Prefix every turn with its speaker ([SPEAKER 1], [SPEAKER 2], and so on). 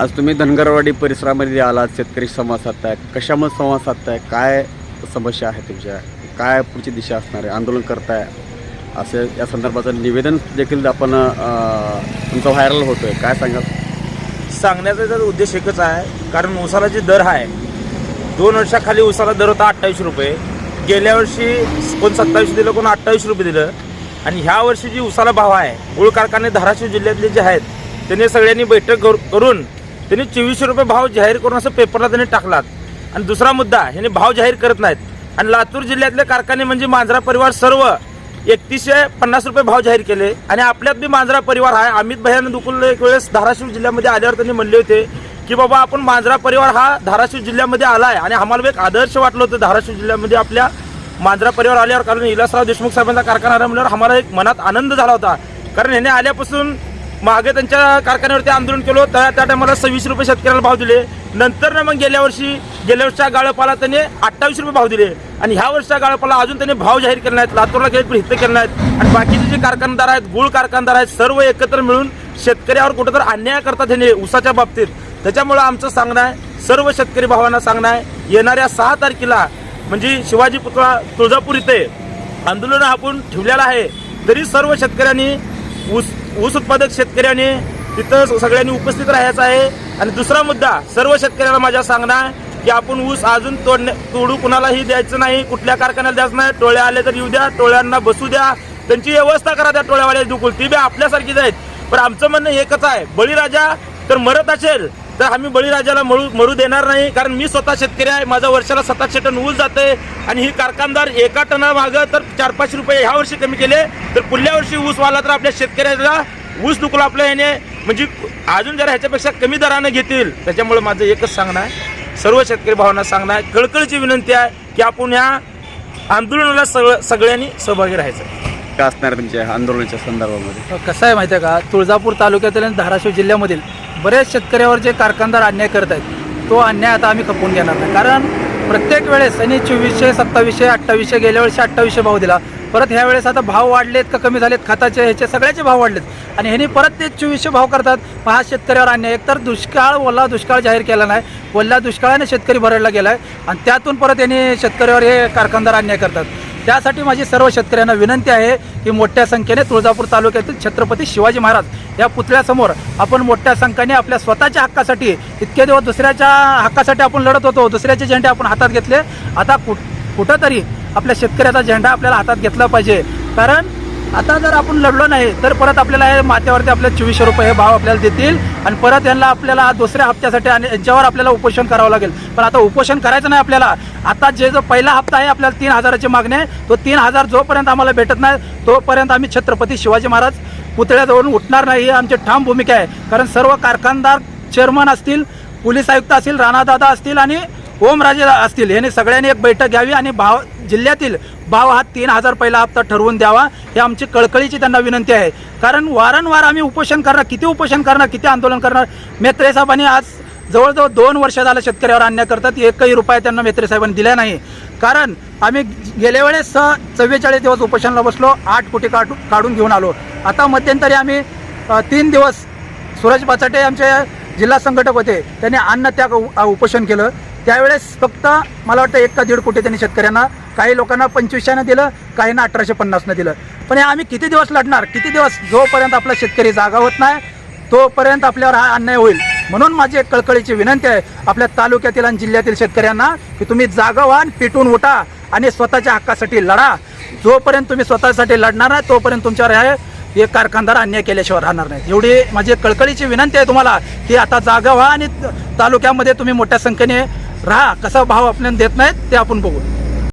[SPEAKER 1] आज तुम्ही धनगरवाडी परिसरामध्ये आलात शेतकरी संवाद साधताय कशामध्ये संवाद साधताय काय समस्या आहे तुमच्या? काय पुढची दिशा असणार आहे? आंदोलन करताय? असं या संदर्भाचं निवेदन देखील आपण तुमचं व्हायरल होतं आहे काय सांगाल?
[SPEAKER 2] सांगण्याचा त्याचा उद्देश एकच आहे. कारण उसाला जे दर आहे. दोन वर्षाखाली उसाला दर होता अठ्ठावीस रुपये. गेल्या वर्षी कोण सत्तावीस दिलं कोण अठ्ठावीस रुपये दिलं. आणि ह्या वर्षी जी उसाला भाव आहे गुळ कारखाने धाराशिव जिल्ह्यातले जे आहेत त्यांनी सगळ्यांनी बैठक करून त्यांनी चोवीसशे रुपये भाव जाहीर करून असं पेपरला त्यांनी टाकलात. आणि दुसरा मुद्दा ह्याने भाव जाहीर करत नाहीत. आणि लातूर जिल्ह्यातले कारखाने म्हणजे मांजरा परिवार सर्व एकतीसशे पन्नास रुपये भाव जाहीर केले. आणि आपल्यात बी मांजरा परिवार आहे. अमित भैयानं दुकुल एक वेळेस धाराशिव जिल्ह्यामध्ये आल्यावर त्यांनी म्हणले होते की बाबा आपण मांजरा परिवार हा धाराशिव जिल्ह्यामध्ये आला आहे आणि आम्हाला एक आदर्श वाटलं होतं धाराशिव जिल्ह्यामध्ये आपल्या मांजरा परिवार आल्यावर. कारण इलासराव देशमुख साहेबांचा कारखाना आल्यामुळे आम्हाला एक मनात आनंद झाला होता. कारण ह्याने आल्यापासून मागे त्यांच्या कारखान्यावरती आंदोलन केलं त्या त्या टायमाला सव्वीस रुपये शेतकऱ्याला भाव दिले. नंतर ना मग गेल्या वर्षी गेल्या वर्षीच्या गाळपाला त्यांनी अठ्ठावीस रुपये भाव दिले. आणि ह्या वर्षीच्या गाळपाला अजून त्यांनी भाव जाहीर केले नाहीत लातूरला गेले हित इथं केले नाहीत. आणि बाकीचे जे कारखानदार आहेत गुळ कारखानदार आहेत सर्व एकत्र मिळून शेतकऱ्यावर कुठंतरी अन्याय करतात ह्याने उसाच्या बाबतीत. त्याच्यामुळं आमचं सांगणं आहे सर्व शेतकरी भावांना सांगणं आहे येणाऱ्या सहा तारखेला म्हणजे शिवाजी पुतळा तुळजापूर इथे आंदोलन आपण ठेवलेलं आहे. तरी सर्व शेतकऱ्यांनी ऊस उत्पादक शेतकऱ्यांनी तिथं सगळ्यांनी उपस्थित राहायचं आहे. आणि दुसरा मुद्दा सर्व शेतकऱ्याला माझ्या सांगणार आहे की आपण ऊस अजून तोडणे तोडू कुणालाही द्यायचं नाही कुठल्या कारखान्याला द्यायचं नाही. टोळ्या आले तर येऊ द्या टोळ्यांना बसू द्या. त्यांची व्यवस्था करा त्या टोळ्यावाल्या दुकुल. ती बी आपल्यासारखीच आहेत. पण आमचं म्हणणं एकच आहे बळीराजा तर मरत असेल तर आम्ही बळीराजाला मरू मरू देणार नाही. कारण मी स्वतः शेतकरी आहे माझा वर्षाला सततशे टन ऊस जाते. आणि ही कारखानदार एका टना मागं तर चार पाचशे रुपये ह्या वर्षी कमी केले. तर पुढल्या वर्षी ऊस वाला तर आपल्या शेतकऱ्याला ऊस दुखला आपल्या याने. म्हणजे अजून जरा ह्याच्यापेक्षा कमी दरानं घेतील. त्याच्यामुळे माझं एकच सांगणं आहे. सर्व शेतकरी भावांना सांगणं आहे. कळकळीची विनंती आहे की आपण ह्या आंदोलनाला सगळं सगळ्यांनी सहभागी राहायचं. आहे.
[SPEAKER 1] काय असणार तुमच्या आंदोलनाच्या संदर्भामध्ये?
[SPEAKER 3] कसं आहे माहिती आहे का? तुळजापूर तालुक्यातील आणि धाराशिव जिल्ह्यामधील बरेच शेतकऱ्यावर जे कारखानदार अन्याय करत आहेत तो अन्याय आता आम्ही खपवून घेणार नाही. कारण प्रत्येक वेळेस आणि चोवीसशे सत्तावीसशे अठ्ठावीसशे गेल्या वर्षी अठ्ठावीसशे भाव दिला. परत ह्या वेळेस आता भाव वाढलेत का कमी झालेत? खताचे ह्याचे सगळ्याचे भाव वाढलेत. आणि ह्यांनी परत ते चोवीसशे भाव करतात. मग हा शेतकऱ्यावर अन्याय. एकतर दुष्काळ ओला दुष्काळ जाहीर केला नाही. ओला दुष्काळाने शेतकरी भरडला गेला आहे आणि त्यातून परत यांनी शेतकऱ्यावर हे कारखानदार अन्याय करतात. त्यासाठी माझी सर्व शेतकऱ्यांना विनंती आहे की मोठ्या संख्येने तुळजापूर तालुक्यातील छत्रपती शिवाजी महाराज या पुतळ्यासमोर आपण मोठ्या संख्येने आपल्या स्वतःच्या हक्कासाठी इतके दिवस दुसऱ्याच्या हक्कासाठी आपण लढत होतो दुसऱ्याचे झेंडे आपण हातात घेतले. आता कुठ कुठंतरी आपल्या शेतकऱ्याचा झेंडा आपल्याला हातात घेतला पाहिजे. कारण आता जर आपण लढलो नाही तर परत आपल्याला हे माथ्यावरती आपल्या चोवीसशे रुपये हे भाव आपल्याला देतील आणि परत यांना आपल्याला दुसऱ्या हप्त्यासाठी आणि यांच्यावर आपल्याला उपोषण करावं लागेल. पण आता उपोषण करायचं नाही आपल्याला. आता जे जो पहिला हप्ता आहे आपल्याला तीन हजाराची मागणी आहे. तो तीन हजार जोपर्यंत आम्हाला भेटत नाही तोपर्यंत आम्ही छत्रपती शिवाजी महाराज पुतळ्याजवळून उठणार नाही ही आमची ठाम भूमिका आहे. कारण सर्व कारखानदार चेअरमन असतील पोलीस आयुक्त असतील राणादादा असतील आणि ओमराजे असतील. यांनी सगळ्यांनी एक बैठक घ्यावी आणि भाव जिल्ह्यातील भाव हा तीन हजार पहिला हप्ता ठरवून द्यावा हे आमची कळकळीची त्यांना विनंती आहे. कारण वारंवार आम्ही उपोषण करणार किती उपोषण करणार किती आंदोलन करणार? मेत्रे साहेबांनी आज जवळजवळ दोन वर्ष झालं शेतकऱ्यावर अन्याय करतात एकही रुपया त्यांना मेत्रे साहेबांनी दिला नाही. कारण आम्ही गेल्या वेळेस चव्वेचाळीस दिवस उपोषणाला बसलो आठ कोटी काढू काढून घेऊन आलो. आता मध्यंतरी आम्ही तीन दिवस सूरज पाचाटे आमचे जिल्हा संघटक होते त्यांनी अन्न त्याग उपोषण केलं. त्यावेळेस फक्त मला वाटतं एक का दीड कोटी त्यांनी शेतकऱ्यांना काही लोकांना पंचवीसशेनं दिलं काहींना अठराशे पन्नासनं दिलं. पण हे आम्ही किती दिवस लढणार? किती दिवस? जोपर्यंत आपला शेतकरी जागा होत नाही तोपर्यंत आपल्यावर हा अन्याय होईल. म्हणून माझी एक कळकळीची विनंती आहे आपल्या तालुक्यातील आणि जिल्ह्यातील शेतकऱ्यांना की तुम्ही जागा व्हा आणि उठा आणि स्वतःच्या हक्कासाठी लढा. जोपर्यंत तुम्ही स्वतःसाठी लढणार नाही तोपर्यंत तुमच्यावर हे हे कारखानदार अन्याय केल्याशिवाय राहणार नाही. एवढी माझी एक कळकळीची विनंती आहे तुम्हाला की आता जागा व्हा आणि तालुक्यामध्ये तुम्ही मोठ्या संख्येने राहा कसा भाव आपल्याला देत नाहीत ते आपण बघू.